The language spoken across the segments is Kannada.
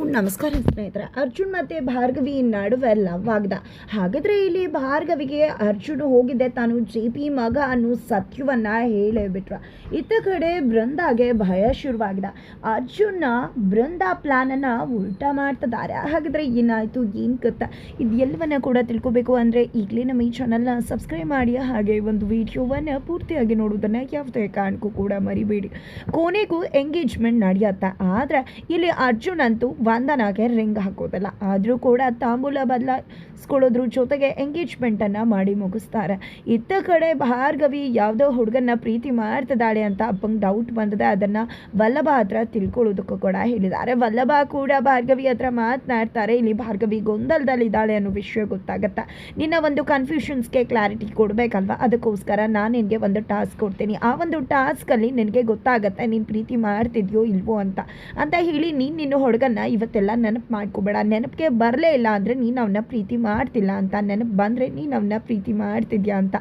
ನಮಸ್ಕಾರ ಸ್ನೇಹಿತರೆ, ಅರ್ಜುನ್ ಮತ್ತು ಭಾರ್ಗವಿ ನಡುವೆ ಲವ್ ಆಗ್ದ. ಹಾಗಾದರೆ ಇಲ್ಲಿ ಭಾರ್ಗವಿಗೆ ಅರ್ಜುನ್ ಹೋಗಿದ್ದೆ ತಾನು ಜೆ ಪಿ ಮಗ ಅನ್ನೋ ಸತ್ಯವನ್ನು ಹೇಳೇ ಬಿಟ್ರ ಇತ್ತ ಕಡೆ ಬೃಂದಾಗೆ ಭಯ ಶುರುವಾಗಿದೆ. ಅರ್ಜುನ್ನ ಬೃಂದ ಪ್ಲಾನನ್ನು ಉಲ್ಟಾ ಮಾಡ್ತಿದ್ದಾರೆ. ಹಾಗಾದರೆ ಏನಾಯಿತು, ಏನು ಗೊತ್ತಾ ಇದು ಎಲ್ಲವನ್ನ ಕೂಡ ತಿಳ್ಕೊಬೇಕು ಅಂದರೆ ಈಗಲೇ ನಮ್ಮ ಈ ಚಾನಲ್ನ ಸಬ್ಸ್ಕ್ರೈಬ್ ಮಾಡಿ, ಹಾಗೆ ಒಂದು ವಿಡಿಯೋವನ್ನು ಪೂರ್ತಿಯಾಗಿ ನೋಡೋದನ್ನು ಯಾವುದೇ ಕಾರಣಕ್ಕೂ ಕೂಡ ಮರಿಬೇಡಿ. ಕೊನೆಗೂ ಎಂಗೇಜ್ಮೆಂಟ್ ನಡೆಯುತ್ತೆ. ಆದರೆ ಇಲ್ಲಿ ಅರ್ಜುನ್ ಅಂತೂ ವಂದನಾಗೆ ರಿಂಗ್ ಹಾಕೋದಿಲ್ಲ ಆದರೂ ಕೂಡ ತಾಂಬೂಲ ಬದಲಾಯಿಸ್ಕೊಳ್ಳೋದ್ರ ಜೊತೆಗೆ ಎಂಗೇಜ್ಮೆಂಟನ್ನು ಮಾಡಿ ಮುಗಿಸ್ತಾರೆ. ಇತ್ತ ಕಡೆ ಭಾರ್ಗವಿ ಯಾವುದೋ ಹುಡುಗನ್ನ ಪ್ರೀತಿ ಮಾಡ್ತಿದ್ದಾಳೆ ಅಂತ ಅಪ್ಪಂಗೆ ಡೌಟ್ ಬಂದಿದೆ. ಅದನ್ನು ವಲ್ಲಭ ಹತ್ರ ತಿಳ್ಕೊಳ್ಳೋದಕ್ಕೂ ಕೂಡ ಹೇಳಿದ್ದಾರೆ. ವಲ್ಲಭ ಕೂಡ ಭಾರ್ಗವಿ ಹತ್ರ ಮಾತನಾಡ್ತಾರೆ. ಇಲ್ಲಿ ಭಾರ್ಗವಿ ಗೊಂದಲದಲ್ಲಿದ್ದಾಳೆ ಅನ್ನೋ ವಿಷಯ ಗೊತ್ತಾಗುತ್ತೆ. ನಿನ್ನ ಒಂದು ಕನ್ಫ್ಯೂಷನ್ಸ್ಗೆ ಕ್ಲಾರಿಟಿ ಕೊಡಬೇಕಲ್ವಾ? ಅದಕ್ಕೋಸ್ಕರ ನಾನು ನಿನಗೆ ಒಂದು ಟಾಸ್ಕ್ ಕೊಡ್ತೀನಿ. ಆ ಒಂದು ಟಾಸ್ಕಲ್ಲಿ ನಿನಗೆ ಗೊತ್ತಾಗುತ್ತೆ ನೀನು ಪ್ರೀತಿ ಮಾಡ್ತಿದ್ಯೋ ಇಲ್ವೋ ಅಂತ. ಅಂತ ಹೇಳಿ ನೀನು ನಿನ್ನ ಹುಡುಗನ್ನ ಇವತ್ತೆಲ್ಲ ನೆನಪು ಮಾಡ್ಕೋಬೇಡ. ನೆನಪಿಗೆ ಬರಲೇ ಇಲ್ಲ ಅಂದರೆ ನೀನು ಅವನ್ನ ಪ್ರೀತಿ ಮಾಡ್ತಿಲ್ಲ ಅಂತ. ನೆನಪು ಬಂದರೆ ನೀನು ಅವನ್ನ ಪ್ರೀತಿ ಮಾಡ್ತಿದ್ಯಾ ಅಂತ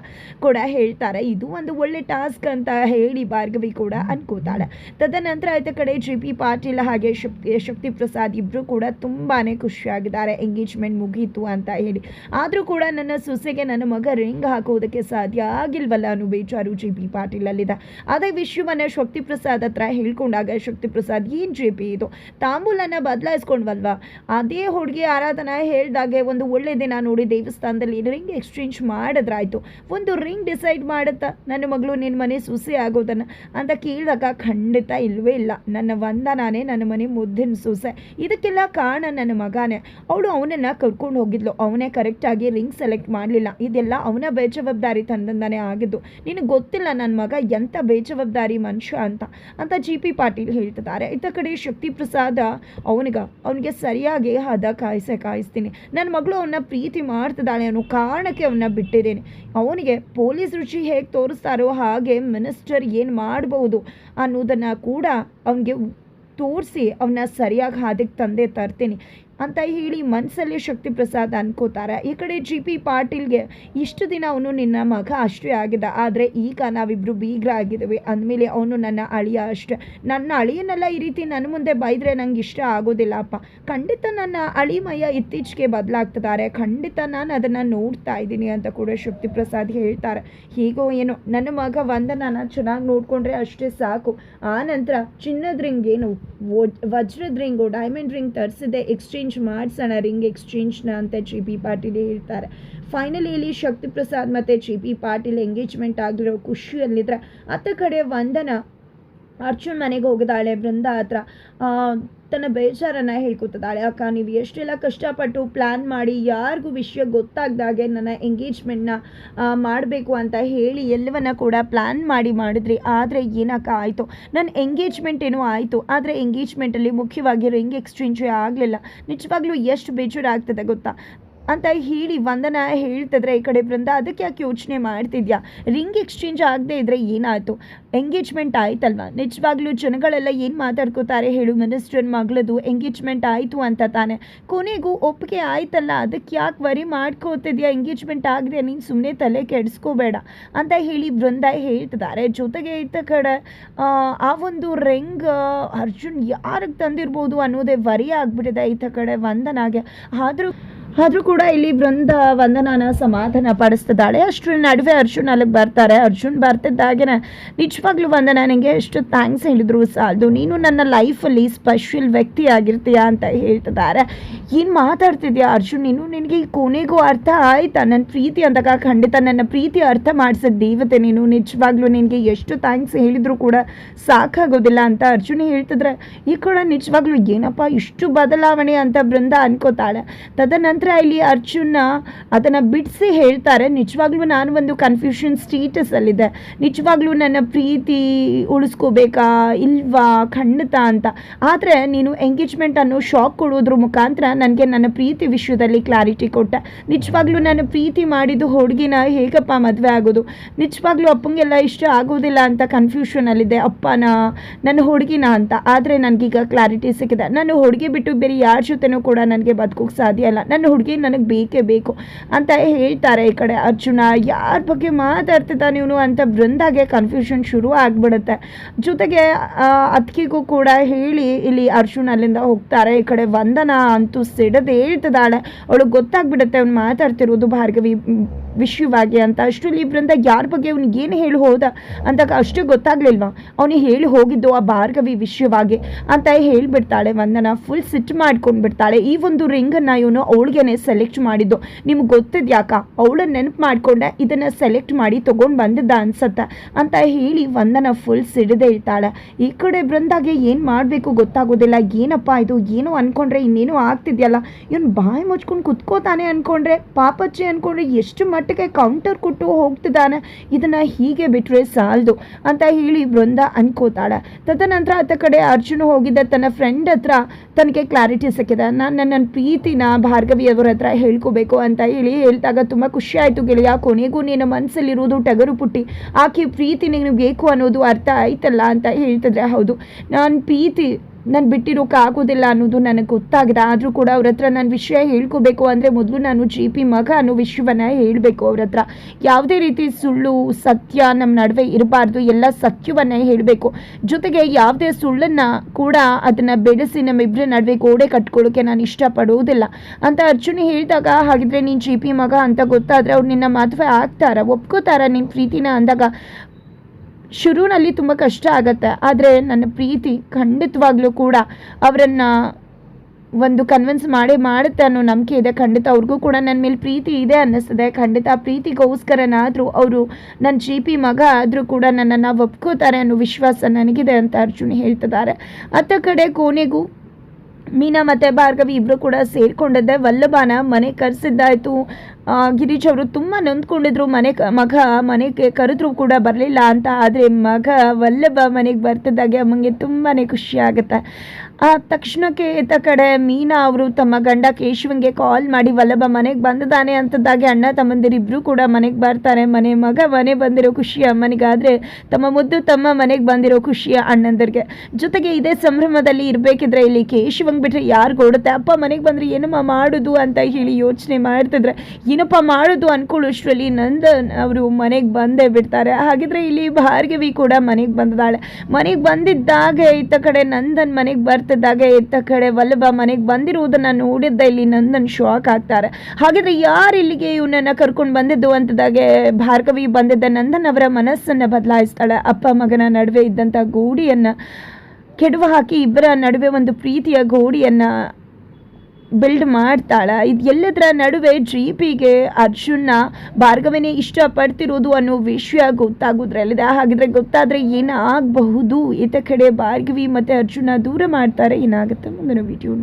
ಕೂಡ ಹೇಳ್ತಾರೆ. ಇದು ಒಂದು ಒಳ್ಳೆ ಟಾಸ್ಕ್ ಅಂತ ಹೇಳಿ ಭಾರ್ಗವಿ ಕೂಡ ಅನ್ಕೋತಾಳೆ. ತದನಂತರ ಆಯ್ತ ಕಡೆ ಜಿ ಪಿ ಪಾಟೀಲ್ ಹಾಗೆ ಶಕ್ತಿ ಶಕ್ತಿ ಪ್ರಸಾದ್ ಇಬ್ಬರು ಕೂಡ ತುಂಬಾ ಖುಷಿಯಾಗಿದ್ದಾರೆ. ಎಂಗೇಜ್ಮೆಂಟ್ ಮುಗೀತು ಅಂತ ಹೇಳಿ. ಆದರೂ ಕೂಡ ನನ್ನ ಸೊಸೆಗೆ ನನ್ನ ಮಗ ರಿಂಗ್ ಹಾಕೋದಕ್ಕೆ ಸಾಧ್ಯ ಆಗಿಲ್ವಲ್ಲ ಅನ್ನೋ ಬೇಜಾರು ಜಿ ಪಿ ಪಾಟೀಲಲ್ಲಿದೆ. ಅದೇ ವಿಷಯವನ್ನು ಶಕ್ತಿ ಪ್ರಸಾದ್ ಹತ್ರ ಹೇಳ್ಕೊಂಡಾಗ, ಶಕ್ತಿ ಪ್ರಸಾದ್, ಏನು ಜಿ ಪಿ ಇದು? ತಾಂಬೂಲನ ಬದಲಾಯಿಸ್ಕೊಂಡ್ವಲ್ವಾ? ಅದೇ ಹುಡುಗಿ ಆರಾಧನಾ ಹೇಳಿದಾಗೆ ಒಂದು ಒಳ್ಳೆ ದಿನ ನೋಡಿ ದೇವಸ್ಥಾನದಲ್ಲಿ ರಿಂಗ್ ಎಕ್ಸ್ಚೇಂಜ್ ಮಾಡಿದ್ರಾಯ್ತು. ಒಂದು ರಿಂಗ್ ಡಿಸೈಡ್ ಮಾಡುತ್ತಾ, ನನ್ನ ಮಗಳು ನಿನ್ನ ಮನೆ ಸೊಸೆ ಆಗೋದನ್ನು? ಅಂತ ಕೇಳಿದಾಗ, ಖಂಡಿತ ಇಲ್ಲವೇ ಇಲ್ಲ. ನನ್ನ ವಂದನಾನೇ ನನ್ನ ಮನೆ ಮುದ್ದಿನ ಸೊಸೆ. ಇದಕ್ಕೆಲ್ಲ ಕಾರಣ ನನ್ನ ಮಗನೇ. ಅವಳು ಅವನನ್ನು ಕರ್ಕೊಂಡು ಹೋಗಿದ್ಲು. ಅವನೇ ಕರೆಕ್ಟಾಗಿ ರಿಂಗ್ ಸೆಲೆಕ್ಟ್ ಮಾಡಲಿಲ್ಲ. ಇದೆಲ್ಲ ಅವನ ಬೇಜವಾಬ್ದಾರಿ ತಂದಂದಾನೆ ಆಗಿದ್ದು, ನಿನಗೆ ಗೊತ್ತಿಲ್ಲ ನನ್ನ ಮಗ ಎಂಥ ಬೇಜವಾಬ್ದಾರಿ ಮನುಷ್ಯ ಅಂತ ಅಂತ ಜಿ ಪಿ ಪಾಟೀಲ್ ಹೇಳ್ತಿದ್ದಾರೆ. ಇತ್ತ ಕಡೆ ಶಕ್ತಿ ಪ್ರಸಾದ ಅವನಿಗ ಅವನಿಗೆ ಸರಿಯಾಗಿ ಹದ ಕಾಯಿಸೆ ಕಾಯಿಸ್ತೀನಿ. ನನ್ನ ಮಗಳು ಅವನ್ನ ಪ್ರೀತಿ ಮಾಡ್ತಿದ್ದಾಳೆ ಅನ್ನೋ ಕಾರಣಕ್ಕೆ ಅವನ್ನ ಬಿಟ್ಟಿದ್ದೇನೆ. ಅವನಿಗೆ ಪೊಲೀಸ್ ರುಚಿ ಹೇಗೆ ತೋರಿಸ್ತಾರೋ ಹಾಗೆ ಮಿನಿಸ್ಟರ್ ಏನು ಮಾಡ್ಬೋದು ಅನ್ನೋದನ್ನು ಕೂಡ ಅವನಿಗೆ ತೋರಿಸಿ ಅವನ್ನ ಸರಿಯಾಗಿ ಹಾದಿಗೆ ತಂದೆ ತರ್ತೀನಿ. ಅಂತ ಹೇಳಿ ಮನಸ್ಸಲ್ಲಿ ಶಕ್ತಿ ಪ್ರಸಾದ್ ಅನ್ಕೋತಾರೆ. ಈ ಕಡೆ ಜಿ ಪಿ ಪಾಟೀಲ್ಗೆ ಇಷ್ಟು ದಿನ ಅವನು ನಿನ್ನ ಮಗ ಅಷ್ಟೇ ಆಗಿದ್ದ. ಆದರೆ ಈಗ ನಾವಿಬ್ಬರು ಬೀಗ್ರ ಆಗಿದ್ದೀವಿ. ಅಂದಮೇಲೆ ಅವನು ನನ್ನ ಅಳಿಯ ಅಷ್ಟೇ. ನನ್ನ ಅಳಿಯನ್ನೆಲ್ಲ ಈ ರೀತಿ ನನ್ನ ಮುಂದೆ ಬೈದರೆ ನಂಗೆ ಇಷ್ಟ ಆಗೋದಿಲ್ಲ ಅಪ್ಪ. ಖಂಡಿತ ನನ್ನ ಅಳಿಮಯ್ಯ ಇತ್ತೀಚೆಗೆ ಬದಲಾಗ್ತಿದ್ದಾರೆ. ಖಂಡಿತ ನಾನು ಅದನ್ನು ನೋಡ್ತಾ ಇದ್ದೀನಿ ಅಂತ ಕೂಡ ಶಕ್ತಿ ಪ್ರಸಾದ್ ಹೇಳ್ತಾರೆ. ಹೀಗೋ ಏನೋ, ನನ್ನ ಮಗ ವಂದನನ ಚೆನ್ನಾಗಿ ನೋಡಿಕೊಂಡ್ರೆ ಅಷ್ಟೇ ಸಾಕು. ಆ ನಂತರ ಚಿನ್ನದ ರಿಂಗ್ ಏನು ವಜ್ರದ ರಿಂಗು ಡೈಮಂಡ್ ರಿಂಗ್ ತರಿಸಿದೆ ಎಕ್ಸ್ಚೇಂಜ್ ಮಾಡಿಸೋಣ ರಿಂಗ್ ಎಕ್ಸ್ಚೇಂಜ್ನ ಅಂತ ಜಿ ಪಿ ಪಾಟೀಲ್ ಹೇಳ್ತಾರೆ. ಫೈನಲಿ ಇಲ್ಲಿ ಶಕ್ತಿ ಪ್ರಸಾದ್ ಮತ್ತು ಜಿ ಪಿ ಪಾಟೀಲ್ ಎಂಗೇಜ್ಮೆಂಟ್ ಆಗಿರೋ ಖುಷಿಯಲ್ಲಿದ್ದರೆ ಅತ್ತ ಕಡೆ ವಂದನ ಅರ್ಜುನ್ ಮನೆಗೆ ಹೋಗಿದ್ದಾಳೆ ಬೃಂದ ಹತ್ರ. ತನ್ನ ಬೇಜಾರನ್ನು ಹೇಳ್ಕೊತಿದ್ದಾಳೆ. ಅಕ್ಕ, ನೀವು ಎಷ್ಟೆಲ್ಲ ಕಷ್ಟಪಟ್ಟು ಪ್ಲ್ಯಾನ್ ಮಾಡಿ, ಯಾರಿಗೂ ವಿಷಯ ಗೊತ್ತಾಗ್ದಾಗೆ ನನ್ನ ಎಂಗೇಜ್ಮೆಂಟ್ನ ಮಾಡಬೇಕು ಅಂತ ಹೇಳಿ ಎಲ್ಲವನ್ನ ಕೂಡ ಪ್ಲ್ಯಾನ್ ಮಾಡಿ ಮಾಡಿದ್ರಿ. ಆದರೆ ಏನಕ್ಕ ಆಯಿತು? ನನ್ನ ಎಂಗೇಜ್ಮೆಂಟ್ ಏನೋ ಆಯಿತು. ಆದರೆ ಎಂಗೇಜ್ಮೆಂಟಲ್ಲಿ ಮುಖ್ಯವಾಗಿ ರಿಂಗ್ ಎಕ್ಸ್ಚೇಂಜೇ ಆಗಲಿಲ್ಲ. ನಿಜವಾಗ್ಲೂ ಎಷ್ಟು ಬೇಜಾರಾಗ್ತದೆ ಗೊತ್ತಾ? ಅಂತ ಹೇಳಿ ವಂದನ ಹೇಳ್ತಿದ್ರೆ ಈ ಕಡೆ ಬೃಂದ ಅದಕ್ಕೆ ಯಾಕೆ ಯೋಚನೆ ಮಾಡ್ತಿದ್ಯಾ? ರಿಂಗ್ ಎಕ್ಸ್ಚೇಂಜ್ ಆಗದೆ ಇದ್ರೆ ಏನಾಯಿತು? ಎಂಗೇಜ್ಮೆಂಟ್ ಆಯ್ತಲ್ವಾ? ನಿಜವಾಗ್ಲೂ ಜನಗಳೆಲ್ಲ ಏನು ಮಾತಾಡ್ಕೋತಾರೆ ಹೇಳು ಮಿನಿಸ್ಟರ್ ಮಗಳದು ಎಂಗೇಜ್ಮೆಂಟ್ ಆಯಿತು ಅಂತ ತಾನೆ. ಕೊನೆಗೂ ಒಪ್ಪಿಗೆ ಆಯ್ತಲ್ಲ ಅದಕ್ಕೆ ಯಾಕೆ ವರಿ ಮಾಡ್ಕೋತಿದ್ಯಾ? ಎಂಗೇಜ್ಮೆಂಟ್ ಆಗದೆ ನೀನು ಸುಮ್ಮನೆ ತಲೆ ಕೆಡಿಸ್ಕೋಬೇಡ ಅಂತ ಹೇಳಿ ಬೃಂದ ಹೇಳ್ತಿದ್ದಾರೆ. ಜೊತೆಗೆ ಇತ್ತ ಕಡೆ ಆ, ಒಂದು ರಿಂಗ್ ಅರ್ಜುನ್ ಯಾರಿಗೆ ತಂದಿರ್ಬೋದು ಅನ್ನೋದೇ ವರಿ ಆಗ್ಬಿಟ್ಟಿದೆ ಈತ ಕಡೆ ವಂದನಾಗೆ. ಆದರೂ ಆದರೂ ಕೂಡ ಇಲ್ಲಿ ಬೃಂದ ವಂದನಾನ ಸಮಾಧಾನ ಪಡಿಸ್ತಿದ್ದಾಳೆ. ಅಷ್ಟರ ನಡುವೆ ಅರ್ಜುನ್ ಅಲ್ಲಿಗೆ ಬರ್ತಾರೆ. ಅರ್ಜುನ್ ಬರ್ತಿದ್ದಾಗೇನೆ ನಿಜವಾಗ್ಲೂ ವಂದನ ನನಗೆ ಎಷ್ಟು ಥ್ಯಾಂಕ್ಸ್ ಹೇಳಿದ್ರು ಸಾಲದು. ನೀನು ನನ್ನ ಲೈಫಲ್ಲಿ ಸ್ಪೆಷಲ್ ವ್ಯಕ್ತಿ ಆಗಿರ್ತೀಯಾ ಅಂತ ಹೇಳ್ತಿದ್ದಾರೆ. ಏನು ಮಾತಾಡ್ತಿದ್ಯಾ ಅರ್ಜುನ್? ನೀನು ನಿನಗೆ ಕೊನೆಗೂ ಅರ್ಥ ಆಯ್ತಾ? ನನ್ನ ಪ್ರೀತಿ ಅಂದಾಗ ಖಂಡಿತ ನನ್ನ ಪ್ರೀತಿ ಅರ್ಥ ಮಾಡಿಸಿದ ದೇವತೆ ನೀನು. ನಿಜವಾಗ್ಲೂ ನಿನಗೆ ಎಷ್ಟು ಥ್ಯಾಂಕ್ಸ್ ಹೇಳಿದ್ರು ಕೂಡ ಸಾಕಾಗೋದಿಲ್ಲ ಅಂತ ಅರ್ಜುನ್ ಹೇಳ್ತಿದ್ರೆ. ಈ ಕೂಡ ನಿಜವಾಗ್ಲೂ ಏನಪ್ಪ ಇಷ್ಟು ಬದಲಾವಣೆ ಅಂತ ಬೃಂದ ಅನ್ಕೋತಾಳೆ. ತದನಂತರ ಇಲ್ಲಿ ಅರ್ಜುನ ಅದನ್ನು ಬಿಡಿಸಿ ಹೇಳ್ತಾರೆ. ನಿಜವಾಗ್ಲೂ ನಾನು ಒಂದು ಕನ್ಫ್ಯೂಷನ್ ಸ್ಟೇಟಸಲ್ಲಿದೆ ನಿಜವಾಗ್ಲೂ ನನ್ನ ಪ್ರೀತಿ ಉಳಿಸ್ಕೋಬೇಕಾ, ಇಲ್ವಾ, ಖಂಡಿತ ಅಂತ. ಆದರೆ ನೀನು ಎಂಗೇಜ್ಮೆಂಟ್ ಅನ್ನು ಶಾಕ್ ಕೊಡೋದ್ರ ಮುಖಾಂತರ ನನಗೆ ನನ್ನ ಪ್ರೀತಿ ವಿಷಯದಲ್ಲಿ ಕ್ಲಾರಿಟಿ ಕೊಟ್ಟೆ. ನಿಜವಾಗ್ಲೂ ನಾನು ಪ್ರೀತಿ ಮಾಡಿದ್ದು ಹುಡುಗಿನ ಹೇಗಪ್ಪ ಮದುವೆ ಆಗೋದು? ನಿಜವಾಗ್ಲೂ ಅಪ್ಪಂಗೆಲ್ಲ ಇಷ್ಟ ಆಗೋದಿಲ್ಲ ಅಂತ ಕನ್ಫ್ಯೂಷನಲ್ಲಿದೆ ಅಪ್ಪನ, ನನ್ನ ಹುಡುಗಿನ ಅಂತ. ಆದರೆ ನನಗೀಗ ಕ್ಲಾರಿಟಿ ಸಿಕ್ಕಿದೆ. ನಾನು ಹುಡುಗಿ ಬಿಟ್ಟು ಬೇರೆ ಯಾರ ಜೊತೆನೂ ಕೂಡ ನನಗೆ ಬದುಕೋಕೆ ಸಾಧ್ಯ ಇಲ್ಲ. ನನ್ನ ಹುಡುಗಿ ನನಗೆ ಬೇಕೇ ಬೇಕು ಅಂತ ಹೇಳ್ತಾರೆ ಈ ಕಡೆ ಅರ್ಜುನ. ಯಾರ ಬಗ್ಗೆ ಮಾತಾಡ್ತಿದ್ದಾನೆ ಇವನು ಅಂತ ಬೃಂದಾಗೆ ಕನ್ಫ್ಯೂಷನ್ ಶುರು ಆಗಿಬಿಡುತ್ತೆ. ಜೊತೆಗೆ ಅತ್ಕಿಗೂ ಕೂಡ ಹೇಳಿ ಇಲ್ಲಿ ಅರ್ಜುನ್ ಅಲ್ಲಿಂದ ಹೋಗ್ತಾರೆ. ಈ ಕಡೆ ವಂದನ ಅಂತೂ ಸಿಡದೆ ಹೇಳ್ತಿದ್ದಾಳೆ ಅವಳಿಗೆ ಗೊತ್ತಾಗ್ಬಿಡುತ್ತೆ ಅವ್ನು ಮಾತಾಡ್ತಿರೋದು ಭಾರ್ಗವಿ. ವಿಷಯವಾಗಿ ಅಂತ. ಅಷ್ಟರಲ್ಲಿ ಇಬ್ಬರಿಂದ ಯಾರ ಬಗ್ಗೆ ಅವ್ನಿಗೆ ಏನು ಹೇಳಿ ಹೋದ ಅಂತ ಅಷ್ಟು ಗೊತ್ತಾಗ್ಲಿಲ್ವ? ಅವನಿಗೆ ಹೇಳಿ ಹೋಗಿದ್ದು ಆ ಭಾರ್ಗವಿ ವಿಷಯವಾಗಿ ಅಂತ ಹೇಳಿಬಿಡ್ತಾಳೆ ವಂದನ ಫುಲ್ ಸಿಟ್ ಮಾಡ್ಕೊಂಡು ಬಿಡ್ತಾಳೆ. ಈ ಒಂದು ರಿಂಗನ್ನು ಇವನು ಅವಳಿಗೆನೆ ಸೆಲೆಕ್ಟ್ ಮಾಡಿದ್ದು. ನಿಮ್ಗೆ ಗೊತ್ತಿದ್ಯಾಕ ಅವಳ ನೆನಪು ಮಾಡಿಕೊಂಡೆ ಇದನ್ನು ಸೆಲೆಕ್ಟ್ ಮಾಡಿ ತೊಗೊಂಡು ಬಂದಿದ್ದ ಅನ್ಸತ್ತೆ ಅಂತ ಹೇಳಿ ವಂದನ ಫುಲ್ ಸಿಡಿದೆ ಇರ್ತಾಳೆ. ಈ ಕಡೆ ಬೃಂದಾಗೆ ಏನು ಮಾಡಬೇಕು ಗೊತ್ತಾಗೋದಿಲ್ಲ. ಏನಪ್ಪ ಇದು? ಏನೋ ಅಂದ್ಕೊಂಡ್ರೆ ಇನ್ನೇನೋ ಆಗ್ತಿದೆಯಲ್ಲ? ಇವನು ಬಾಯಿ ಮುಚ್ಕೊಂಡು ಕುತ್ಕೋತಾನೆ ಅಂದ್ಕೊಂಡ್ರೆ ಪಾಪಚ್ಚಿ ಅಂದ್ಕೊಂಡ್ರೆ ಎಷ್ಟು ಮಟ್ಟಿಗೆ ಕೌಂಟರ್ ಕೊಟ್ಟು ಹೋಗ್ತಿದ್ದಾನೆ. ಇದನ್ನ ಹೀಗೆ ಬಿಟ್ರೆ ಸಾಲದು ಅಂತ ಹೇಳಿ ಬೃಂದ ಅನ್ಕೋತಾಳೆ. ತದನಂತರ ಆತ ಕಡೆ ಅರ್ಜುನ್ ಹೋಗಿದ್ದ ತನ್ನ ಫ್ರೆಂಡ್ ಹತ್ರ ತನಗೆ ಕ್ಲಾರಿಟಿ ಸಿಕ್ಕಿದೆ. ನಾನು ನನ್ನ ಪ್ರೀತಿನ ಭಾರ್ಗವಿಯವರ ಹತ್ರ ಹೇಳ್ಕೋಬೇಕು ಅಂತ ಹೇಳಿ ಹೇಳ್ದಾಗ ತುಂಬ ಖುಷಿ ಆಯಿತು ಗೆಳೆಯ. ಕೊನೆಗೂ ನಿನ್ನ ಮನಸ್ಸಲ್ಲಿರೋದು ಟಗರು ಪುಟ್ಟಿ. ಆಕೆ ಪ್ರೀತಿ ನಿನಗೆ ಬೇಕು ಅನ್ನೋದು ಅರ್ಥ ಆಯ್ತಲ್ಲ ಅಂತ ಹೇಳ್ತಿದ್ರೆ ಹೌದು. ನಾನು ಪ್ರೀತಿ ನಾನು ಬಿಟ್ಟಿರೋಕೆ ಆಗೋದಿಲ್ಲ ಅನ್ನೋದು ನನಗೆ ಗೊತ್ತಾಗಿದೆ. ಆದರೂ ಕೂಡ ಅವ್ರ ಹತ್ರ ನಾನು ವಿಷಯ ಹೇಳ್ಕೋಬೇಕು ಅಂದರೆ ಮೊದಲು ನಾನು ಜಿ ಪಿ ಮಗ ಅನ್ನೋ ವಿಷಯವನ್ನು ಹೇಳಬೇಕು ಅವ್ರ ಹತ್ರ. ಯಾವುದೇ ರೀತಿ ಸುಳ್ಳು, ಸತ್ಯ ನಮ್ಮ ನಡುವೆ ಇರಬಾರ್ದು, ಎಲ್ಲ ಸತ್ಯವನ್ನೇ ಹೇಳಬೇಕು. ಜೊತೆಗೆ ಯಾವುದೇ ಸುಳ್ಳನ್ನು ಕೂಡ ಅದನ್ನು ಬೆಳೆಸಿ ನಮ್ಮಿಬ್ಬರ ನಡುವೆ ಗೋಡೆ ಕಟ್ಕೊಳ್ಳೋಕ್ಕೆ ನಾನು ಇಷ್ಟಪಡುವುದಿಲ್ಲ ಅಂತ ಅರ್ಜುನ್ ಹೇಳಿದಾಗ, ಹಾಗಿದ್ರೆ ನೀನು ಜಿ ಪಿ ಮಗ ಅಂತ ಗೊತ್ತಾದರೆ ಅವ್ರು ನಿನ್ನ ಮದುವೆ ಆಗ್ತಾರ? ಒಪ್ಕೋತಾರ ನಿನ್ನ ಪ್ರೀತಿನ ಅಂದಾಗ? ಶುರುವಿನಲ್ಲಿ ತುಂಬ ಕಷ್ಟ ಆಗತ್ತೆ. ಆದರೆ ನನ್ನ ಪ್ರೀತಿ ಖಂಡಿತವಾಗ್ಲೂ ಕೂಡ ಅವರನ್ನು ಒಂದು ಕನ್ವಿನ್ಸ್ ಮಾಡೇ ಮಾಡುತ್ತೆ ಅನ್ನೋ ನಂಬಿಕೆ ಇದೆ. ಖಂಡಿತ ಅವ್ರಿಗೂ ಕೂಡ ನನ್ನ ಮೇಲೆ ಪ್ರೀತಿ ಇದೆ ಅನ್ನಿಸ್ತದೆ. ಖಂಡಿತ ಪ್ರೀತಿಗೋಸ್ಕರನಾದರೂ ಅವರು ನನ್ನ ಜಿ ಪಿ ಮಗ ಆದರೂ ಕೂಡ ನನ್ನನ್ನು ಒಪ್ಕೋತಾರೆ ಅನ್ನೋ ವಿಶ್ವಾಸ ನನಗಿದೆ ಅಂತ ಅರ್ಜುನ್ ಹೇಳ್ತಿದ್ದಾರೆ. ಅತ್ತ ಕಡೆ ಕೊನೆಗೂ ಮೀನಾ ಮತ್ತು ಭಾರ್ಗವಿ ಇಬ್ಬರು ಕೂಡ ಸೇರಿಕೊಂಡಿದ್ದೆ. ವಲ್ಲಭನ ಮನೆ ಕರೆಸಿದ್ದಾಯಿತು. ಗಿರೀಶ್ ಅವರು ತುಂಬ ನೊಂದ್ಕೊಂಡಿದ್ರು. ಮನೆ ಮಗ ಮನೆಗೆ ಕರೆದ್ರೂ ಕೂಡ ಬರಲಿಲ್ಲ ಅಂತ. ಆದರೆ ಮಗ ವಲ್ಲಭ ಮನೆಗೆ ಬರ್ತಿದ್ದಾಗೆ ಅಮ್ಮಂಗೆ ತುಂಬಾ ಖುಷಿ ಆಗುತ್ತೆ. ಆ ತಕ್ಷಣಕ್ಕೆ ಈತ ಕಡೆ ಮೀನಾ ಅವರು ತಮ್ಮ ಗಂಡ ಕೇಶವಂಗೆ ಕಾಲ್ ಮಾಡಿ, ವಲ್ಲಭ, ಮನೆಗೆ ಬಂದಿದ್ದಾನೆ? ಅಂತದ್ದಾಗೆ ಅಣ್ಣ ತಮ್ಮಂದಿರಿಬ್ರು ಕೂಡ ಮನೆಗೆ ಬರ್ತಾರೆ. ಮನೆ ಮಗ ಮನೆ ಬಂದಿರೋ ಖುಷಿ ಅಮ್ಮನಿಗಾದರೆ ತಮ್ಮ ಮುದ್ದು ತಮ್ಮ ಮನೆಗೆ ಬಂದಿರೋ ಖುಷಿಯ ಅಣ್ಣಂದರಿಗೆ. ಜೊತೆಗೆ ಇದೇ ಸಂಭ್ರಮದಲ್ಲಿ ಇರಬೇಕಿದ್ರೆ ಇಲ್ಲಿ ಕೇಶವಂಗೆ ಬಿಟ್ಟರೆ ಯಾರು ಕೊಡುತ್ತೆ? ಅಪ್ಪ, ಮನೆಗೆ ಬಂದರೆ ಏನಮ್ಮ ಮಾಡೋದು? ಅಂತ ಹೇಳಿ ಯೋಚನೆ ಮಾಡ್ತಿದ್ರೆ, ಏನಪ್ಪ ಮಾಡೋದು? ಅನ್ಕೊಳ್ಳೋಷ್ಟ್ರಲ್ಲಿ ನಂದನ್ ಅವರು ಮನೆಗೆ ಬಂದೇ ಬಿಡ್ತಾರೆ. ಹಾಗಿದ್ರೆ ಇಲ್ಲಿ ಭಾರ್ಗವಿ ಕೂಡ ಮನೆಗೆ ಬಂದಿದ್ದಾಳೆ. ಮನೆಗೆ ಬಂದಿದ್ದಾಗ ಇತ್ತ ಕಡೆ ನಂದನ್ ಮನೆಗೆ ಬರ್ತಿದ್ದಾಗ ಇತ್ತ ಕಡೆ ವಲ್ಲಭ ಮನೆಗೆ ಬಂದಿರುವುದನ್ನು ನೋಡಿದ್ದ ಇಲ್ಲಿ ನಂದನ್ ಶಾಕ್ ಆಗ್ತಾರೆ. ಹಾಗಿದ್ರೆ ಯಾರು ಇಲ್ಲಿಗೆ ಇವನನ್ನ ಕರ್ಕೊಂಡು ಬಂದಿದ್ದು ಅಂತದಾಗೆ ಭಾರ್ಗವಿ ಬಂದಿದ್ದ ನಂದನ್ ಅವರ ಮನಸ್ಸನ್ನ ಬದಲಾಯಿಸ್ತಾಳೆ. ಅಪ್ಪ ಮಗನ ನಡುವೆ ಇದ್ದಂತ ಗೋಡಿಯನ್ನು ಕೆಡವು ಹಾಕಿ ಇಬ್ಬರ ನಡುವೆ ಒಂದು ಪ್ರೀತಿಯ ಗೋಡಿಯನ್ನು ಬಿಲ್ಡ್ ಮಾಡ್ತಾಳ. ಇದು ಎಲ್ಲದರ ನಡುವೆ ಜಿ ಪಿಗೆ ಅರ್ಜುನ್ನ ಭಾರ್ಗವನೇ ಇಷ್ಟಪಡ್ತಿರೋದು ಅನ್ನೋ ವಿಷಯ ಗೊತ್ತಾಗೋದ್ರಲ್ಲಿದೆ ಹಾಗಿದ್ರೆ ಗೊತ್ತಾದರೆ ಏನಾಗಬಹುದು? ಈತ ಕಡೆ ಭಾರ್ಗವಿ ಮತ್ತು ಅರ್ಜುನ ದೂರ ಮಾಡ್ತಾರೆ. ಏನಾಗುತ್ತೆ ಮುಂದಿನ ವಿಡಿಯೋ